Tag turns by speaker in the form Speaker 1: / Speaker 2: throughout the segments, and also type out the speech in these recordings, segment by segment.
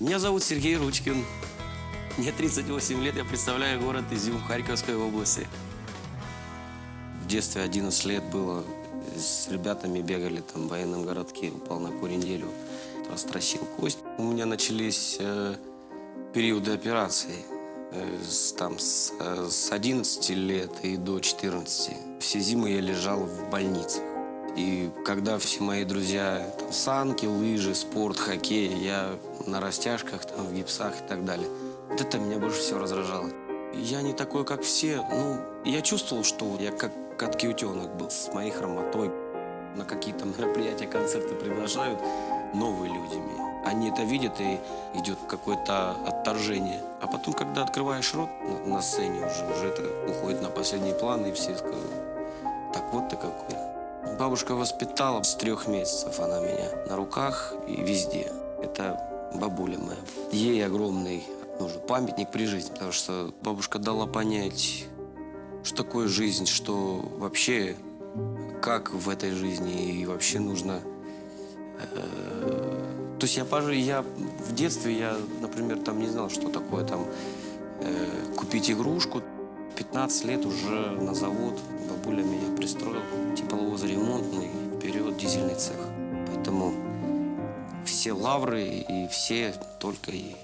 Speaker 1: Меня зовут Сергей Ручкин. Мне 38 лет, я представляю город Изюм Харьковской области. В детстве 11 лет было, с ребятами бегали там в военном городке, упал на корень дерева, растращил кость. У меня начались э, периоды операций э, там, с, э, с 11 лет и до 14. Все зимы я лежал в больницах. И когда все мои друзья, там, санки, лыжи, спорт, хоккей, я на растяжках, там, в гипсах и так далее. Вот это меня больше всего раздражало. Я не такой, как все. Ну, я чувствовал, что я как каткий утенок был с моей хромотой. На какие-то мероприятия, концерты приглашают новые люди меня. Они это видят, и идет какое-то отторжение. А потом, когда открываешь рот на, на сцене уже, уже это уходит на последний план, и все скажут, так вот ты какой. Бабушка воспитала с трех месяцев она меня на руках и везде. Это бабуля моя. Ей огромный нужен памятник при жизни, потому что бабушка дала понять, что такое жизнь, что вообще как в этой жизни и вообще нужно. э, То есть я, пожи- я в детстве я, например, там не знал, что такое там э, купить игрушку. 15 лет уже на завод бабуля меня пристроила, тепловозремонтный, вперед дизельный цех. Поэтому все лавры и все только ей.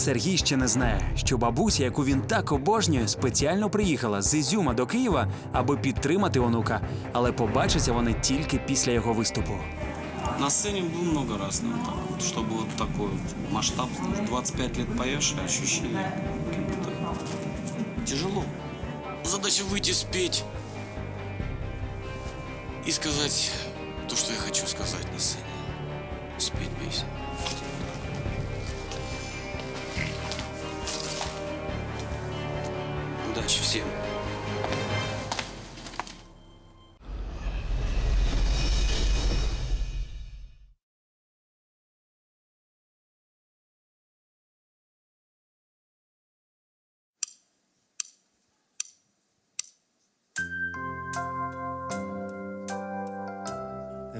Speaker 2: Сергій ще не знає, що бабуся, яку він так обожнює, спеціально приїхала з Ізюма до Києва, аби підтримати онука. Але побачаться вони тільки після його виступу.
Speaker 1: На сцене был много раз, так вот, чтобы вот такой вот масштаб, 25 лет поешь, и ощущение как будто тяжело. Задача выйти, спеть и сказать то, что я хочу сказать на сцене. Спеть песню. Удачи всем.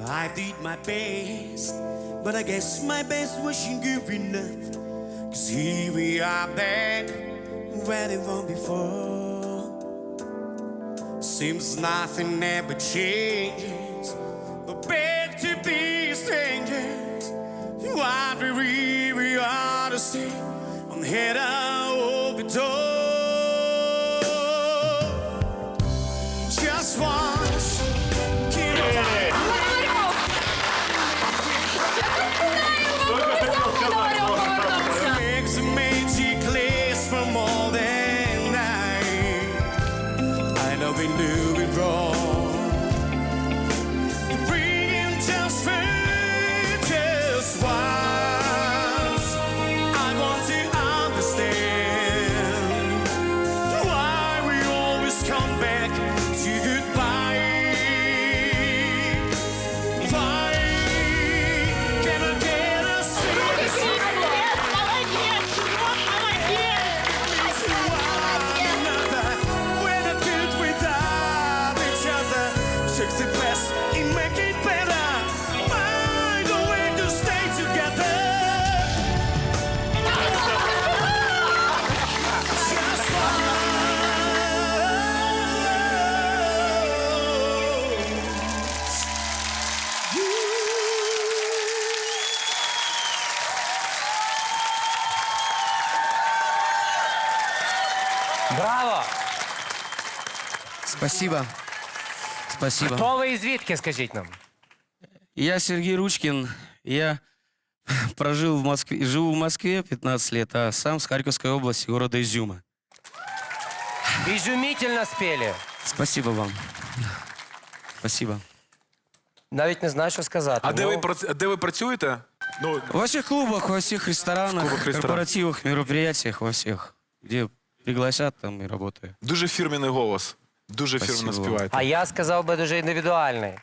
Speaker 3: I did my best, but I guess my best wasn't good enough. Cause here we are back, where they were before. Seems nothing ever changes. We're back to be strangers. What we really ought to say on head of the door. We
Speaker 4: Браво!
Speaker 5: Спасибо. Спасибо.
Speaker 4: Хто ви і звідки, скажіть нам?
Speaker 5: Я Сергей Ручкин. Я прожил в Москве, живу в Москве 15 лет, а сам с Харьковской области, города Изюма.
Speaker 4: Ізумітельно спели.
Speaker 5: Спасибо вам. Спасибо.
Speaker 4: Навіть не знаю, що сказати.
Speaker 6: А де
Speaker 4: Ну,
Speaker 6: ви прац- де ви працюєте? Ну
Speaker 5: Во всех клубах, во всех ресторанах,
Speaker 6: клубах, ресторанах.
Speaker 5: корпоративах, мероприятиях, во всех. Где пригласят, там и работаю.
Speaker 6: дуже фірменний голос. Дуже
Speaker 5: Спасибо.
Speaker 6: співаєте.
Speaker 4: А я сказав би дуже індивідуальний.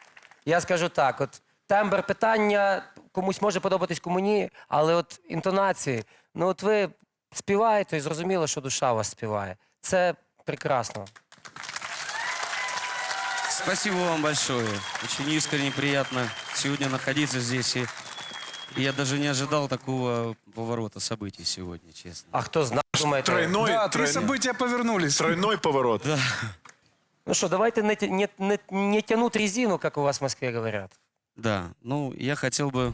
Speaker 4: Я скажу так: от тембр питання комусь може подобатись кому ні, але от інтонації, ну от ви співаєте і зрозуміло, що душа у вас співає. Це прекрасно.
Speaker 5: Спасибо вам большое. Очень искренне приятно сегодня находиться здесь. И я даже не ожидал такого поворота событий сегодня, честно.
Speaker 4: А хто знає, думаєте?
Speaker 6: Тройной,
Speaker 7: Да, три
Speaker 6: тройной,
Speaker 7: события повернулись.
Speaker 6: тройной поворот.
Speaker 4: Ну що, давайте не, тя- не, не, не тянуть резину, як у вас в Москве говорят.
Speaker 5: Да, ну, я хотел бы...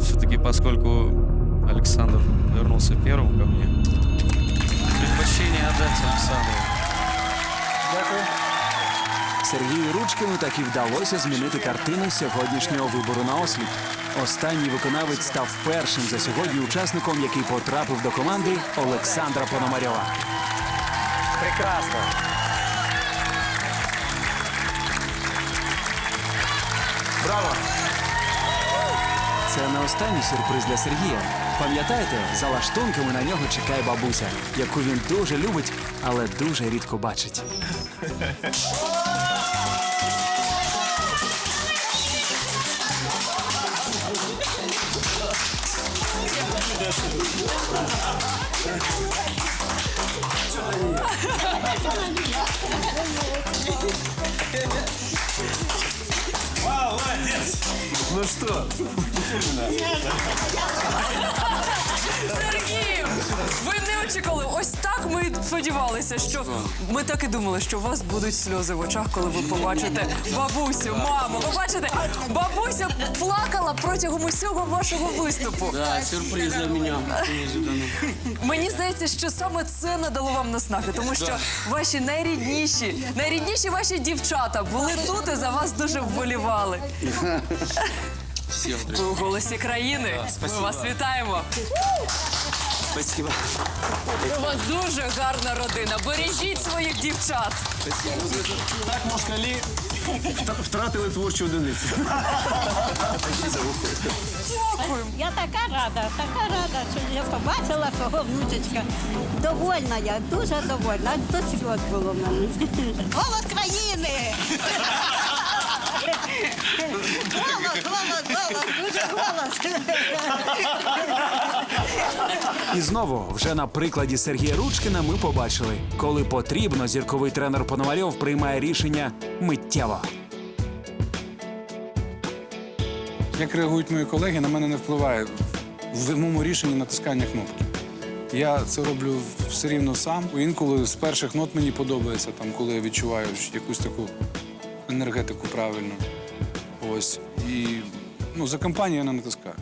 Speaker 5: Все-таки, поскольку Александр вернулся первым ко мне, предпочтение отдать Александру.
Speaker 2: Сергію Ручкину і вдалося змінити картину сьогоднішнього вибору на осліп. Останній виконавець став першим за сьогодні учасником, який потрапив до команди Олександра Пономарьова.
Speaker 4: Прекрасно.
Speaker 6: Браво!
Speaker 2: Це не останній сюрприз для Сергія. Пам'ятаєте, за лаштунками на нього чекає бабуся, яку він дуже любить, але дуже рідко бачить.
Speaker 8: Сергій, ви не очікували. Ось так ми сподівалися, що ми так і думали, що у вас будуть сльози в очах, коли ви побачите бабусю, маму. Ви бачите, бабуся плакала протягом усього вашого виступу.
Speaker 1: Да, сюрприз для неожиданный.
Speaker 8: Мені здається, що саме це надало вам наснаги, тому що ваші найрідніші, найрідніші ваші дівчата були тут і за вас дуже вболівали.
Speaker 1: Всем
Speaker 8: Ви у голосі країни. Ми вас вітаємо.
Speaker 1: спасибо.
Speaker 8: У вас дуже гарна родина. Бережіть своїх дівчат.
Speaker 9: Так москалі втратили творчу одиницю.
Speaker 8: Дякую.
Speaker 10: Я така рада, така рада, що я побачила свого внучечка. Довольна я, дуже довольна. Аж до сльоз було в мене. Голос країни! Голос, голос, голос, дуже голос.
Speaker 2: І знову, вже на прикладі Сергія Ручкина, ми побачили, коли потрібно, зірковий тренер Пономарьов приймає рішення миттєво.
Speaker 7: Як реагують мої колеги, на мене не впливає в моєму рішенні натискання кнопки. Я це роблю все рівно сам. Інколи з перших нот мені подобається, там, коли я відчуваю якусь таку енергетику правильну. Ось. І ну, за компанію я не натискаю.